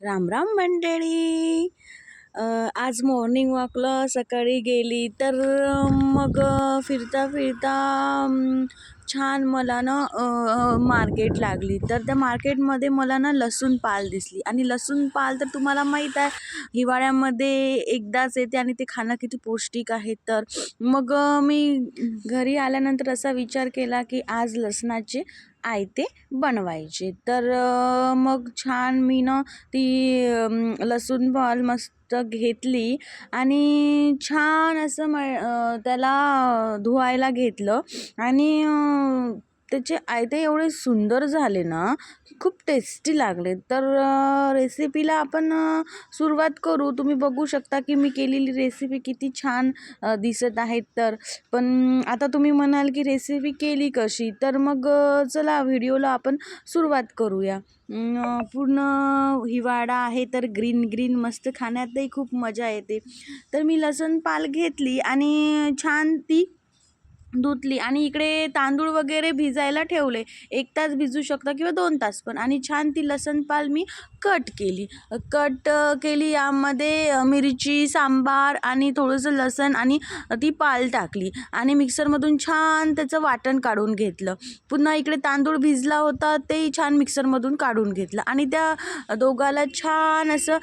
राम राम मंडळी. आज मॉर्निंग वॉकला सकाळी गेली तर मग फिरता फिरता छान मला ना मार्केट लागली. तर त्या मार्केटमध्ये मला ना लसूण पाल दिसली. आणि लसूण पाल तर तुम्हाला माहीत आहे हिवाळ्यामध्ये एकदाच येते आणि ते खाणं किती पौष्टिक आहे. तर मग मी घरी आल्यानंतर असा विचार केला की आज लसणाचे आयते बनवायचे. तर मग छान मी ना ती लसूण पाल मस्त घेतली. आणि छान असं म त्याला धुवायला घेतलं. आणि त्याचे आयते एवढे सुंदर झाले ना खूप टेस्टी लागले. तर रेसिपीला आपण सुरुवात करू. तुम्ही बघू शकता की मी केलेली रेसिपी किती छान दिसत आहेत. तर पण आता तुम्ही म्हणाल की रेसिपी केली कशी? तर मग चला व्हिडिओला आपण सुरुवात करूया. पूर्ण हिवाळा आहे तर ग्रीन ग्रीन मस्त खाण्यातही खूप मजा येते. तर मी लसूण पाल घेतली आणि छान ती धुतली आणि इकडे तांदूळ वगैरे भिजायला ठेवले. एक तास भिजू शकता किंवा दोन तास पण. आणि छान ती लसण पाल मी कट केली. कट केली यामध्ये मिरची सांबार आणि थोडंसं लसण आणि ती पाल टाकली. आणि मिक्सरमधून छान त्याचं वाटण काढून घेतलं. पुन्हा इकडे तांदूळ भिजला होता तेही छान मिक्सरमधून काढून घेतलं. आणि त्या दोघाला छान असं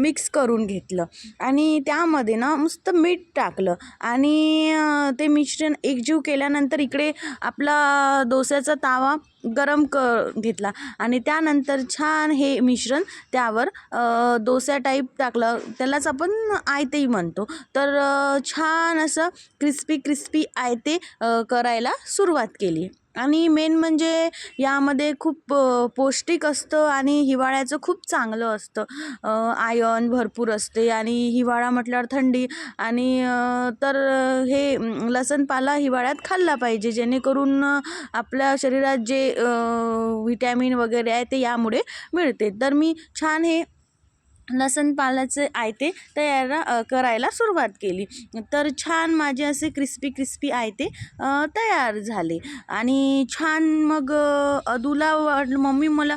मिक्स करून घेतलं. आणि त्यामध्ये ना मस्त मीठ टाकलं. आणि ते मिश्रण एकजीव केल्यानंतर इकडे आपला डोस्याचा तावा गरम क घेतला. आणि त्यानंतर छान हे मिश्रण त्यावर डोसा टाईप टाकलं. त्यालाच आपण आयतेही म्हणतो. तर छान असं क्रिस्पी क्रिस्पी आयते करायला सुरुवात केली. आणि मेन म्हणजे यामध्ये खूप पौष्टिक असतं आणि हिवाळ्याचं खूप चांगलं असतं. आयन भरपूर असते आणि हिवाळा म्हटल्यावर थंडी आणि तर हे लसणपाला हिवाळ्यात खाल्ला पाहिजे. जेणेकरून आपल्या शरीरात जे विटॅमिन वगैरे आहे ते यामुळे मिळते. तर मी छान हे लसण पालाचे आयते तयार करायला सुरुवात केली. तर छान माझे असे क्रिस्पी क्रिस्पी आयते तयार झाले. आणि छान मग अदूला वाटलं मम्मी मला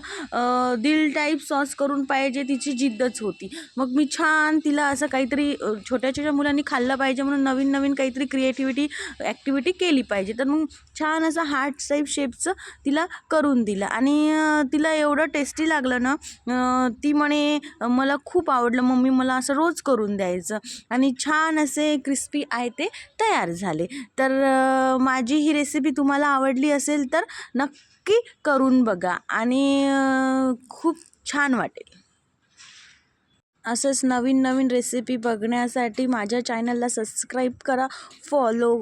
दिल टाईप सॉस करून पाहिजे तिची जिद्दच होती. मग मी छान तिला असं काहीतरी छोट्या छोट्या मुलांनी खाल्लं पाहिजे म्हणून नवीन नवीन काहीतरी क्रिएटिव्हिटी ॲक्टिव्हिटी केली पाहिजे. तर मग छान असं हार्ट टाईप शेपचं तिला करून दिलं. आणि तिला एवढं टेस्टी लागलं ना ती म्हणे मला खूप आवडलं. मम्मी मला असं रोज करून द्यायचं. आणि छान असे क्रिस्पी आहे ते तयार झाले. तर माझी ही रेसिपी तुम्हाला आवडली असेल तर नक्की करून बघा. आणि खूप छान वाटेल. असंच नवीन नवीन रेसिपी बघण्यासाठी माझ्या चॅनलला सबस्क्राईब करा फॉलो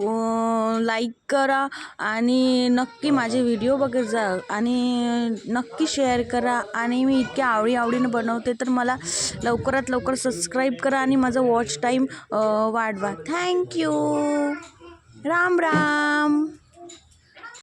लाईक करा आणि नक्की माझे व्हिडिओ बघत जा आणि नक्की शेअर करा. आणि मी इतक्या आवडी आवडीनं बनवते तर मला लवकरात लवकर सबस्क्राईब करा आणि माझा वॉच टाईम वाढवा. Thank you Ram Ram.